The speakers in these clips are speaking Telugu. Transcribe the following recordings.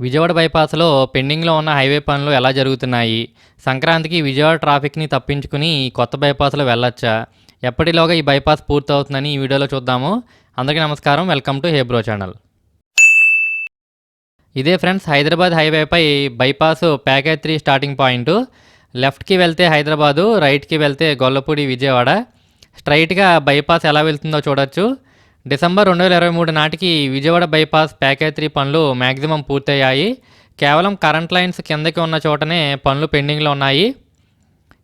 విజయవాడ బైపాస్లో పెండింగ్లో ఉన్న హైవే పనులు ఎలా జరుగుతున్నాయి? సంక్రాంతికి విజయవాడ ట్రాఫిక్ని తప్పించుకుని కొత్త బైపాస్లో వెళ్ళొచ్చా? ఎప్పటిలోగా ఈ బైపాస్ పూర్తవుతుందని ఈ వీడియోలో చూద్దాము. అందరికీ నమస్కారం. Welcome to hey bro channel. ఇదే friends Hyderabad హైవేపై bypass package three starting point. లెఫ్ట్కి వెళ్తే హైదరాబాదు రైట్కి వెళ్తే గొల్లపూడి విజయవాడ. స్ట్రైట్గా బైపాస్ ఎలా వెళ్తుందో చూడొచ్చు. డిసెంబర్ రెండు వేల ఇరవై మూడు నాటికి విజయవాడ బైపాస్ ప్యాకేజ్ త్రీ పనులు మ్యాక్సిమం పూర్తయ్యాయి. కేవలం కరెంట్ లైన్స్ కిందకి ఉన్న చోటనే పనులు పెండింగ్లో ఉన్నాయి.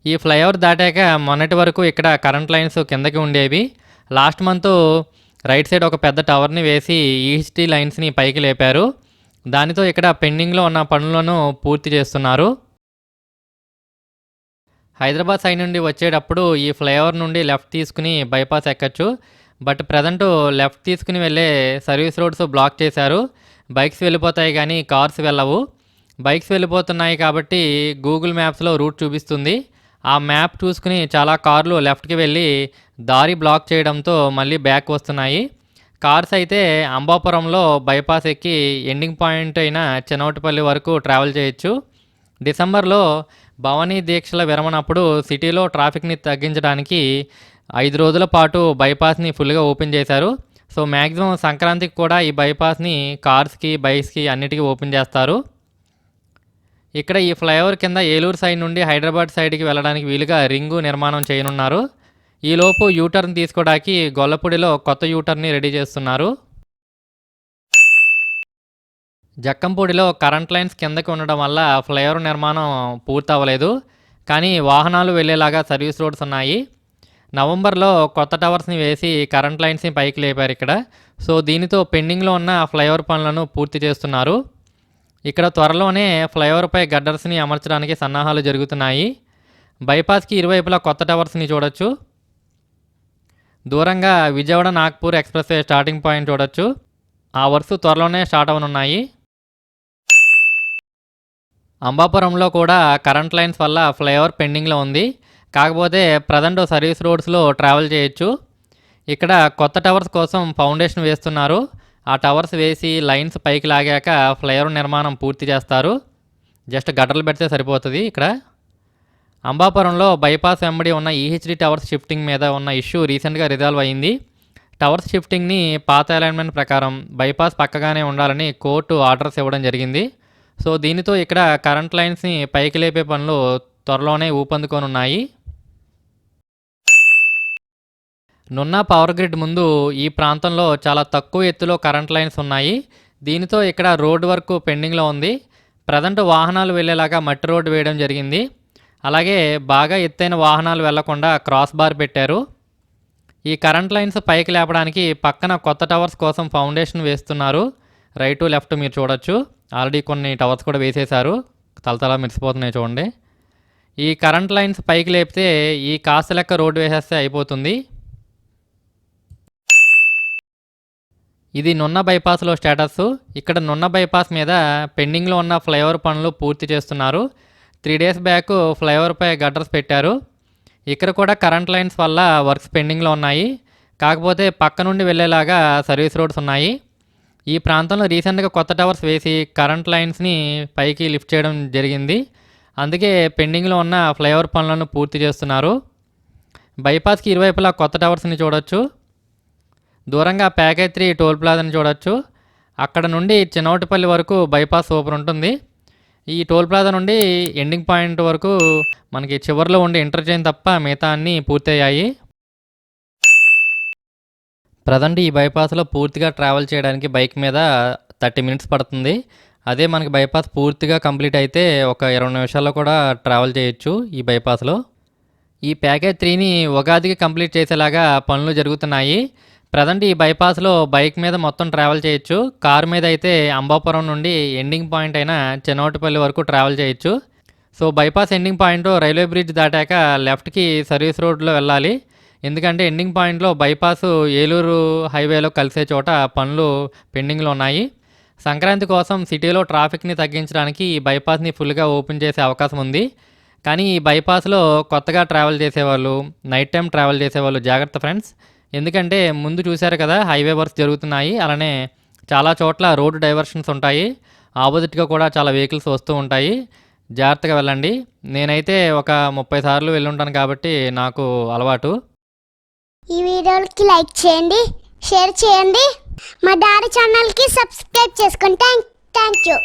ఈ ఫ్లైఓవర్ దాటాక మొన్నటి వరకు ఇక్కడ కరెంట్ లైన్స్ కిందకి ఉండేవి. లాస్ట్ మంత్ రైట్ సైడ్ ఒక పెద్ద టవర్ని వేసి ఈస్టీ లైన్స్ని పైకి లేపారు. దానితో ఇక్కడ పెండింగ్లో ఉన్న పనులను పూర్తి చేస్తున్నారు. హైదరాబాద్ సైడ్ నుండి వచ్చేటప్పుడు ఈ ఫ్లైఓవర్ నుండి లెఫ్ట్ తీసుకుని బైపాస్ ఎక్కచ్చు. బట్ ప్రజెంట్ లెఫ్ట్ తీసుకుని వెళ్ళే సర్వీస్ రోడ్స్ బ్లాక్ చేశారు. బైక్స్ వెళ్ళిపోతాయి కానీ కార్స్ వెళ్ళవు. బైక్స్ వెళ్ళిపోతున్నాయి కాబట్టి గూగుల్ మ్యాప్స్లో రూట్ చూపిస్తుంది. ఆ మ్యాప్ చూసుకుని చాలా కార్లు లెఫ్ట్కి వెళ్ళి దారి బ్లాక్ చేయడంతో మళ్ళీ బ్యాక్ వస్తున్నాయి. కార్స్ అయితే అంబాపురంలో బైపాస్ ఎక్కి ఎండింగ్ పాయింట్ అయిన చెనవటిపల్లి వరకు ట్రావెల్ చేయొచ్చు. డిసెంబర్లో భవానీ దీక్షల విరమణప్పుడు సిటీలో ట్రాఫిక్ని తగ్గించడానికి ఐదు రోజుల పాటు బైపాస్ని ఫుల్గా ఓపెన్ చేశారు. సో మ్యాక్సిమం సంక్రాంతికి కూడా ఈ బైపాస్ని కార్స్కి బైక్స్కి అన్నిటికీ ఓపెన్ చేస్తారు. ఇక్కడ ఈ ఫ్లైఓవర్ కింద ఏలూరు సైడ్ నుండి హైదరాబాద్ సైడ్కి వెళ్ళడానికి వీలుగా రింగు నిర్మాణం చేయనున్నారు. ఈలోపు యూటర్న్ తీసుకోవడానికి గొల్లపూడిలో కొత్త యూటర్న్ని రెడీ చేస్తున్నారు. జక్కంపూడిలో కరెంట్ లైన్స్ కిందకి ఉండడం వల్ల ఫ్లైఓవర్ నిర్మాణం పూర్తవ్వలేదు. కానీ వాహనాలు వెళ్ళేలాగా సర్వీస్ రోడ్స్ ఉన్నాయి. నవంబర్లో కొత్త టవర్స్ని వేసి కరెంట్ లైన్స్ని పైకి లేపారు ఇక్కడ. సో దీనితో పెండింగ్లో ఉన్న ఫ్లైఓవర్ పనులను పూర్తి చేస్తున్నారు. ఇక్కడ త్వరలోనే ఫ్లైఓవర్పై గడ్డర్స్ని అమర్చడానికి సన్నాహాలు జరుగుతున్నాయి. బైపాస్కి ఇరువైపులా కొత్త టవర్స్ని చూడొచ్చు. దూరంగా Vijayawada Nagpur expressway starting point చూడొచ్చు. ఆ వరుస త్వరలోనే స్టార్ట్ అవనున్నాయి అంబాపురంలో కూడా కరెంట్ లైన్స్ వల్ల ఫ్లైఓవర్ పెండింగ్లో ఉంది. కాకపోతే ప్రజెంట్ సర్వీస్ రోడ్స్లో ట్రావెల్ చేయొచ్చు. ఇక్కడ కొత్త టవర్స్ కోసం ఫౌండేషన్ వేస్తున్నారు. ఆ టవర్స్ వేసి లైన్స్ పైకి లాగాక ఫ్లైఓవర్ నిర్మాణం పూర్తి చేస్తారు. జస్ట్ గడ్డలు పెడితే సరిపోతుంది ఇక్కడ. అంబాపురంలో బైపాస్ వెంబడి ఉన్న ఈహెచ్డి టవర్స్ షిఫ్టింగ్ మీద ఉన్న ఇష్యూ రీసెంట్గా రిజాల్వ్ అయింది. టవర్స్ షిఫ్టింగ్ని పాత అలైన్మెంట్ ప్రకారం బైపాస్ పక్కగానే ఉండాలని కోర్టు ఆర్డర్స్ ఇవ్వడం జరిగింది. సో దీనితో ఇక్కడ కరెంట్ లైన్స్ని పైకి లేపే పనులు త్వరలోనే ఊపందుకొని ఉన్నాయి పవర్ గ్రిడ్ ముందు ఈ ప్రాంతంలో చాలా తక్కువ ఎత్తులో కరెంట్ లైన్స్ ఉన్నాయి. దీనితో ఇక్కడ రోడ్ వర్క్ పెండింగ్లో ఉంది. ప్రజెంట్ వాహనాలు వెళ్ళేలాగా మట్టి రోడ్డు వేయడం జరిగింది. అలాగే బాగా ఎత్తైన వాహనాలు వెళ్ళకుండా క్రాస్ బార్ పెట్టారు. ఈ కరెంట్ లైన్స్ పైకి లేపడానికి పక్కన కొత్త టవర్స్ కోసం ఫౌండేషన్ వేస్తున్నారు. రైటు లెఫ్ట్ మీరు చూడొచ్చు. ఆల్రెడీ కొన్ని టవర్స్ కూడా వేసేశారు. తలతల మెరిసిపోతున్నాయి చూడండి. ఈ కరెంట్ లైన్స్ పైకి లేపితే ఈ కాస్త లెక్క రోడ్డు వేసేస్తే అయిపోతుంది. ఇది నున్న బైపాస్లో స్టేటస్ ఇక్కడ నున్న బైపాస్ మీద పెండింగ్లో ఉన్న ఫ్లైఓవర్ పనులు పూర్తి చేస్తున్నారు. త్రీ డేస్ బ్యాక్ ఫ్లైఓవర్పై గడ్డర్స్ పెట్టారు. ఇక్కడ కూడా కరెంట్ లైన్స్ వల్ల వర్క్స్ పెండింగ్లో ఉన్నాయి. కాకపోతే పక్క నుండి వెళ్ళేలాగా సర్వీస్ రోడ్స్ ఉన్నాయి. ఈ ప్రాంతంలో రీసెంట్గా కొత్త టవర్స్ వేసి కరెంట్ లైన్స్ని పైకి లిఫ్ట్ చేయడం జరిగింది. అందుకే పెండింగ్లో ఉన్న ఫ్లైఓవర్ పనులను పూర్తి చేస్తున్నారు. బైపాస్కి ఇరువైపులా కొత్త టవర్స్ని చూడొచ్చు. దూరంగా ప్యాకేజ్ త్రీ టోల్ ప్లాజాని చూడొచ్చు. అక్కడ నుండి చిన్నవటిపల్లి వరకు బైపాస్ సూపర్ ఉంటుంది. ఈ టోల్ ప్లాజా నుండి ఎండింగ్ పాయింట్ వరకు మనకి చివరిలో ఉండే ఇంటర్చేంజ్ తప్ప మిగతా అన్నీ పూర్తయ్యాయి. ప్రజెంట్ ఈ బైపాస్లో పూర్తిగా ట్రావెల్ చేయడానికి బైక్ మీద థర్టీ మినిట్స్ పడుతుంది. అదే మనకి బైపాస్ పూర్తిగా కంప్లీట్ అయితే ఒక ఇరవై నిమిషాల్లో కూడా ట్రావెల్ చేయొచ్చు ఈ బైపాస్లో. ఈ ప్యాకేజ్ త్రీని ఉగాదికి కంప్లీట్ చేసేలాగా పనులు జరుగుతున్నాయి. ప్రజెంట్ ఈ బైపాస్లో బైక్ మీద మొత్తం ట్రావెల్ చేయొచ్చు. కారు మీద అయితే అంబాపురం నుండి ఎండింగ్ పాయింట్ అయిన చెన్నోటిపల్లి వరకు ట్రావెల్ చేయొచ్చు. So bypass ending point railway bridge దాటాక లెఫ్ట్కి సర్వీస్ రోడ్లో వెళ్ళాలి. ఎందుకంటే ఎండింగ్ పాయింట్లో బైపాస్ ఏలూరు హైవేలో కలిసే చోట పనులు పెండింగ్లో ఉన్నాయి. సంక్రాంతి కోసం సిటీలో ట్రాఫిక్ని తగ్గించడానికి ఈ బైపాస్ని ఫుల్గా ఓపెన్ చేసే అవకాశం ఉంది. కానీ ఈ బైపాస్లో కొత్తగా ట్రావెల్ చేసేవాళ్ళు నైట్ టైం ట్రావెల్ చేసేవాళ్ళు జాగ్రత్త ఫ్రెండ్స్. ఎందుకంటే ముందు చూశారు కదా హైవే వర్క్స్ జరుగుతున్నాయి. అలానే చాలా చోట్ల రోడ్డు డైవర్షన్స్ ఉంటాయి. ఆపోజిట్గా కూడా చాలా వెహికల్స్ వస్తూ ఉంటాయి. జాగ్రత్తగా వెళ్ళండి. నేనైతే ఒక ముప్పై సార్లు వెళ్ళుంటాను కాబట్టి నాకు అలవాటు. ఈ వీడియోకి లైక్ చేయండి షేర్ చేయండి. మా డాడీ ఛానల్కి సబ్స్క్రైబ్ చేసుకోండి థ్యాంక్ థ్యాంక్ యూ.